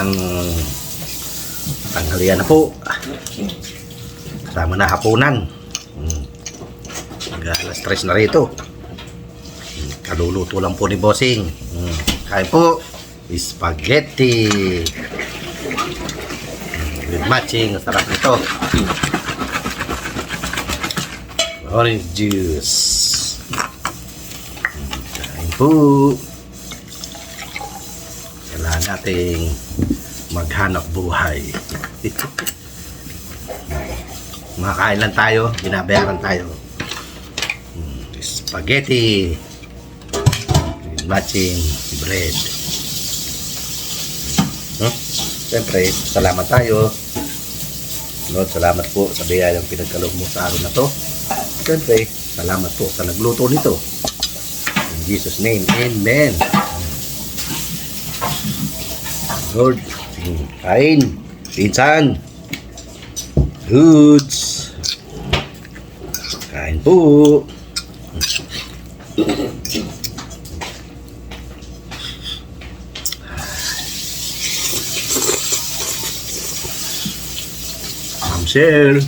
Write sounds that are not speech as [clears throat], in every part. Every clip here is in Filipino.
Magandang tanghalian na po. Kasama na hapunan. Hmm. Mag-alas stress na rito. Kaluluto lang po ni Bossing. Hmm. Kain po. Spaghetti. With matching. Sarap nito. Orange juice. Kain po. Nating maghanap buhay. Makakain lang tayo, binabayaran tayo. Hmm, Spaghetti. Matching bread. Huh? Siyempre, salamat tayo. Lord, salamat po sa biyayang pinagkaloob mo sa araw na to. Siyempre, salamat po sa nagluto nito. In Jesus' name, Amen. Lord, kain, pinsan, goods, kain po. Shell.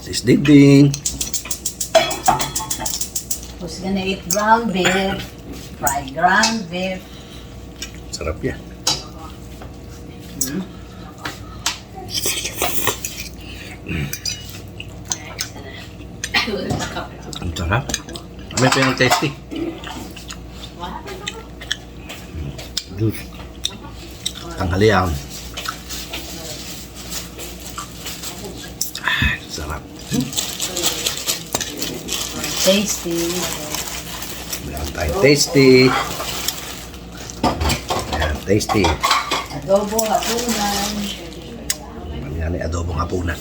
Sis Dingding. Gonna eat ground beef? Fried ground beef. Sarap yan. Ang sarap. May tasty. Juice. Tanghalian. Ah, sarap. Tasty. Tayong tasty. Ayan, tasty. Adobo, hapunan. Yan ay adobong hapunan.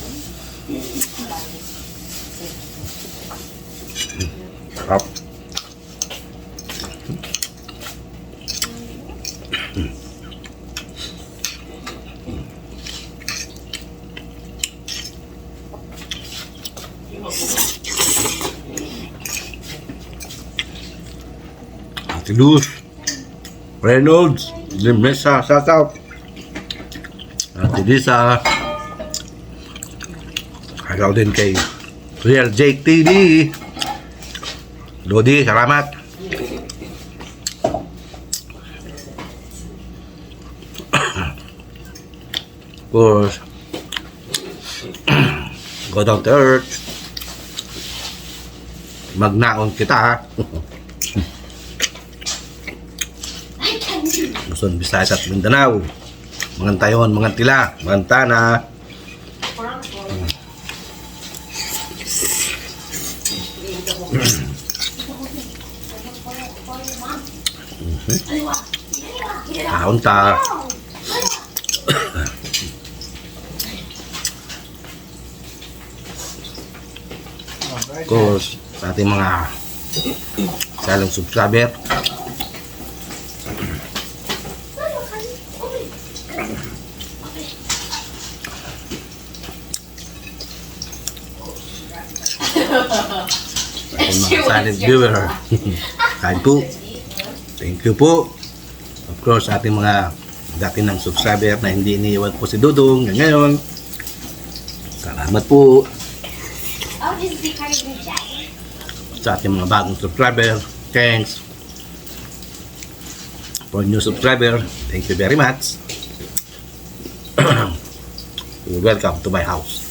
Mm, Sarap. Ate Luz, Reynolds, Limesa, shout out. Ate Lisa, Agaw din kay Real Jake TV. Lodi, salamat. of course, go down to earth. Magnaon kita ha. [laughs] Luzon, Visayas at Mindanao. Mga tayon, mga tila, mga tana. Kaon ta. Of course, sa ating mga salang subscriber. Sa ating viewer. [laughs] Kain po. Thank you po. Of course, ating mga dati ng subscriber na hindi iniiwan po si Dudong ngayon. Salamat po Oh, sa ating mga bagong subscriber. Thanks for new subscriber. Thank you very much. [clears throat] Welcome to my house.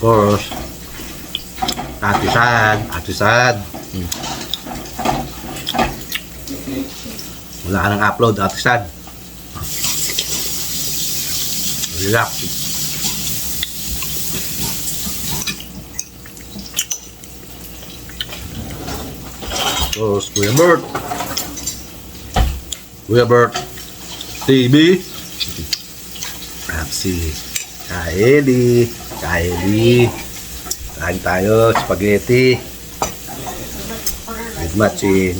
Course, Ate Sad, Sad. Hmm. Wala ka nang upload, Ate Sad. Relax. Tapos, Kuya Bert. Kuya Bert. TV. At si Kaeli. Kaeli. Kain tayo, spaghetti. With matching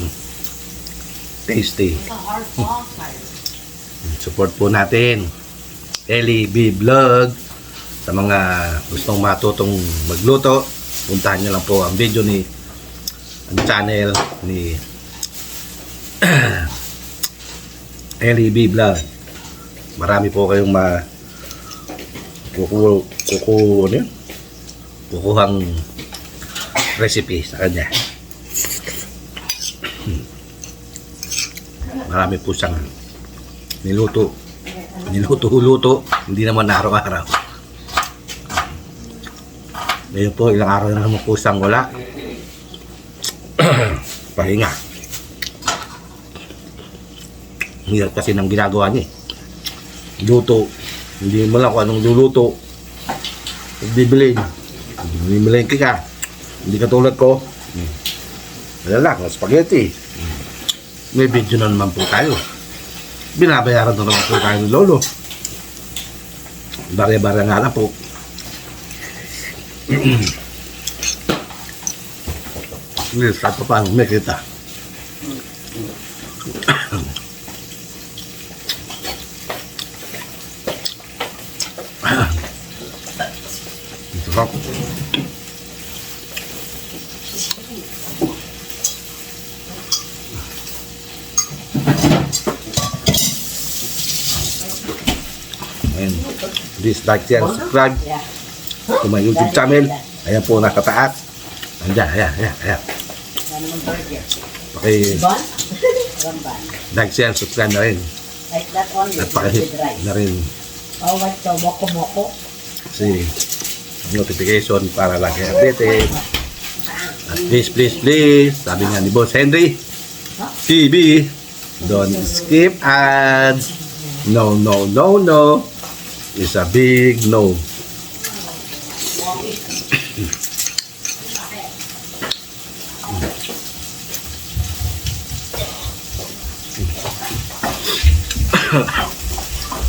tasty. [laughs] Support po natin. Ellie B Vlog. Sa mga gustong matutong magluto, puntahan nyo lang po ang video ni ang channel ni [clears throat] Ellie B. Vlog. Marami po kayong ma kuku kuku ano yun? recipe sa kanya. Marami po siyang niluto. Niluto-luto, hindi naman na araw-araw. Ngayon po, ilang araw na naman po siyang wala. [clears throat] Pahinga. Hirap kasi ng ginagawa niya. eh. Luto. Hindi mo lang kung anong luluto. Bibilin. Bibilin ka. Hindi katulad ko. Wala lang, spaghetti. May video na naman po tayo. Binabayaran na naman po tayo ni Lolo. Barya-barya nga lang po. Hindi, sa pa paano may kita. Ito pa. And please like, share, and subscribe Yeah. to my YouTube channel. Ayan po, nasa taas. Ayan, ayan, ayan. Paki [laughs] like, share, and subscribe na rin. Like that only. At pakihit na rin Oh, what to? Moko-moko. si notification para lagi updated. At please, please, please, sabi nga ni Boss Henry, TV, don't skip ads. No, no, no, no. It's a big no.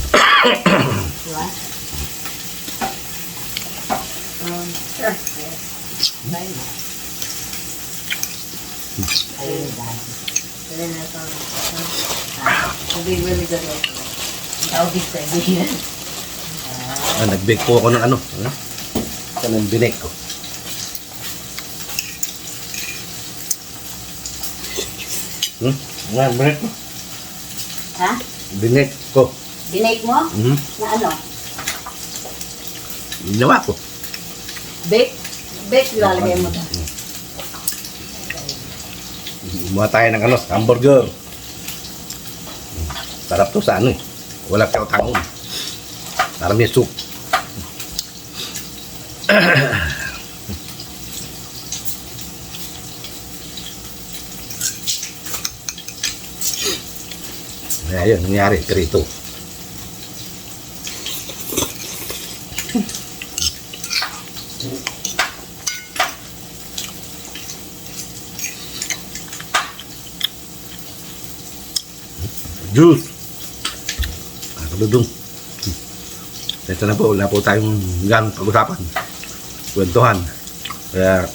Diba? Um, sure. Ayun na. Ayun na. Ayun na ito. Ah, Sabi really good ito. Tawagin sa iyo. Ah, nag-bake po ako ng ano. Ano? Ito ng binek ko. Hmm? Nga, binek ko. Ha? Binek ko. Binake mo? Mhm. Na ano? Ginawa ko. Bake? Bake, lalagay mo to. Gumawa tayo ng ano, hamburger. Sarap to sa ano eh. Wala ka utang. Para may soup. Kaya yun, nangyari, perito. Juice. Ah, kaludong. Ito na po, wala po tayong gan pag-usapan. Kwentuhan. Kaya,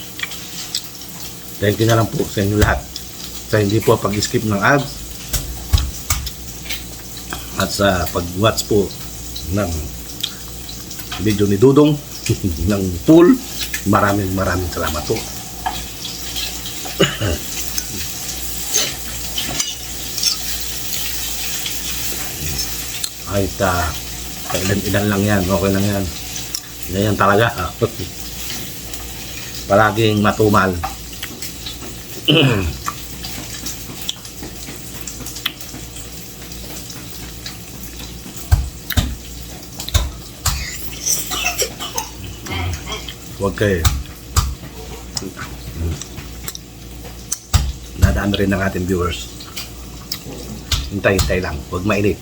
thank you na lang po sa inyo lahat. Sa hindi po pag-skip ng ads. At sa pag-watch po ng video ni Dudong [laughs] ng pool. Maraming maraming salamat po. [clears throat] Ay, ta, ilan-ilan lang yan. Okay lang yan. Ganyan talaga. [laughs] Palaging matumal. [clears throat] Huwag kayo. Nadaan rin ng ating viewers. Hintay-hintay lang. Huwag mainit.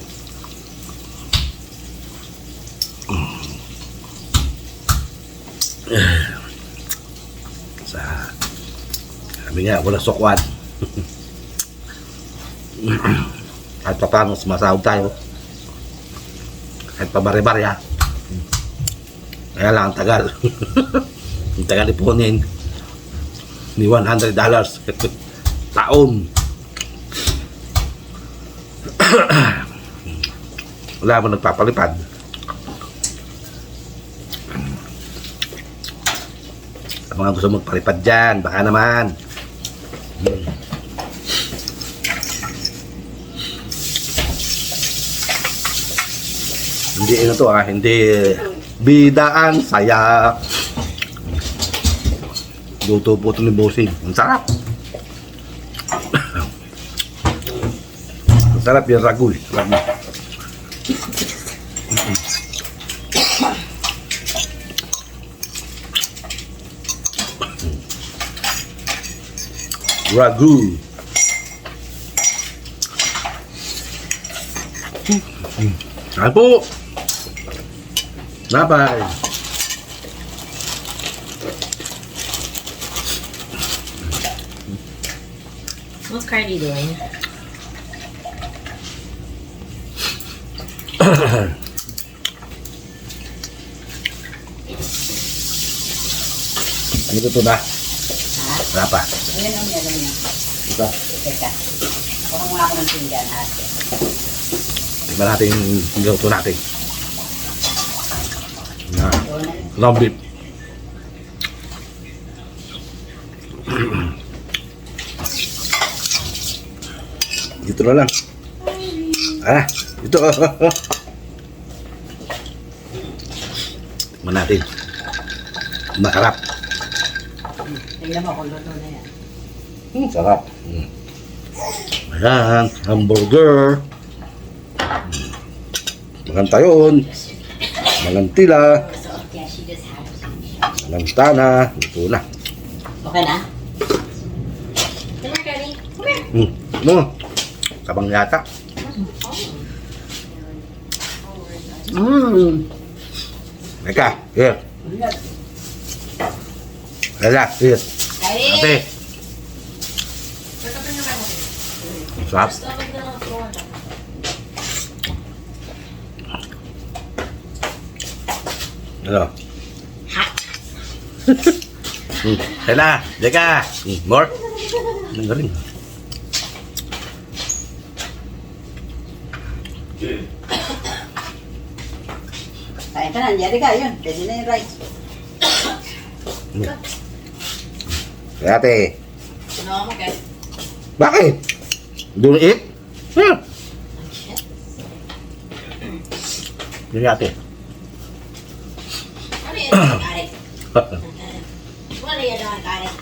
Sa sabi nga wala sokwan. Kahit pa paano sumasahod tayo. Kahit pa bare-barya kaya lang ang tagal. [laughs] Ang tagal ipunin. Ni 100 dollars. [laughs] Taon. [clears throat] Wala mo nagpapalipad Sa mga gusto magpalipad dyan, baka naman. Hmm. Hindi ano to ah, hindi bidaan, saya. Luto po ito ni Bossing. Ang sarap. Ang sarap yung ragu. eh. Ragu. Ragu. Po? Bye-bye. What's Cardi doing? Ano na? Ha? Wala pa. Ayan ang meron niya. Teka. Kuha ako ng pinggan, natin yung. Ah, ito. Tingnan natin. Masarap. Tingnan mo kung luto na. Hmm, sarap. Hmm. Ayan, hamburger. Hmm. Magantayon. Magantila. So, yeah, she just had to. Lantana. Ito na. Okay na? Come here, Daddy. Come here. Hmm. Ano? Kabang yata. Mmm. Teka, here. Kaya, here. Daddy. Ate. Sarap. Ano? [laughs] Kaya na. Teka. Hmm. More. Ang galing. Kain ka na, Jerry ka, yun. Pwede na yung rice. Kaya ate. No, I'm okay. Bakit? Don't eat? Hmm. Yung ate. What are you doing, Daddy? What are you doing, Daddy?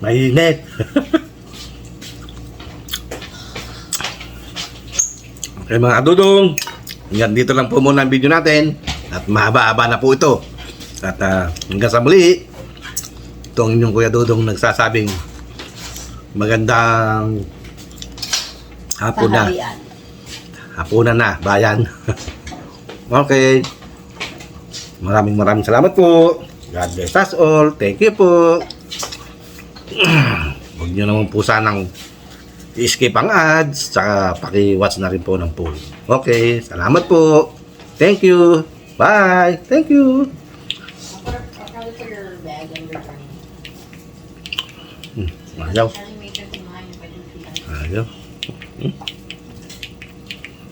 Mainit. [laughs] okay mga kadudong, hanggang dito lang po muna ang video natin. At mahaba-haba na po ito. At ah, hanggang sa muli, ito ang inyong Kuya Dudong nagsasabing magandang hapon na. Tanghalian. Hapunan na, bayan. [laughs] okay. Maraming maraming salamat po. God bless us all. Thank you po. [clears throat] Huwag nyo naman po sanang i-skip ang ads. Tsaka paki-watch na rin po ng poll. Okay. Salamat po. Thank you. Bye. Thank you. I'll, put Ayaw. Hmm.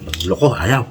Magloko. Ayaw.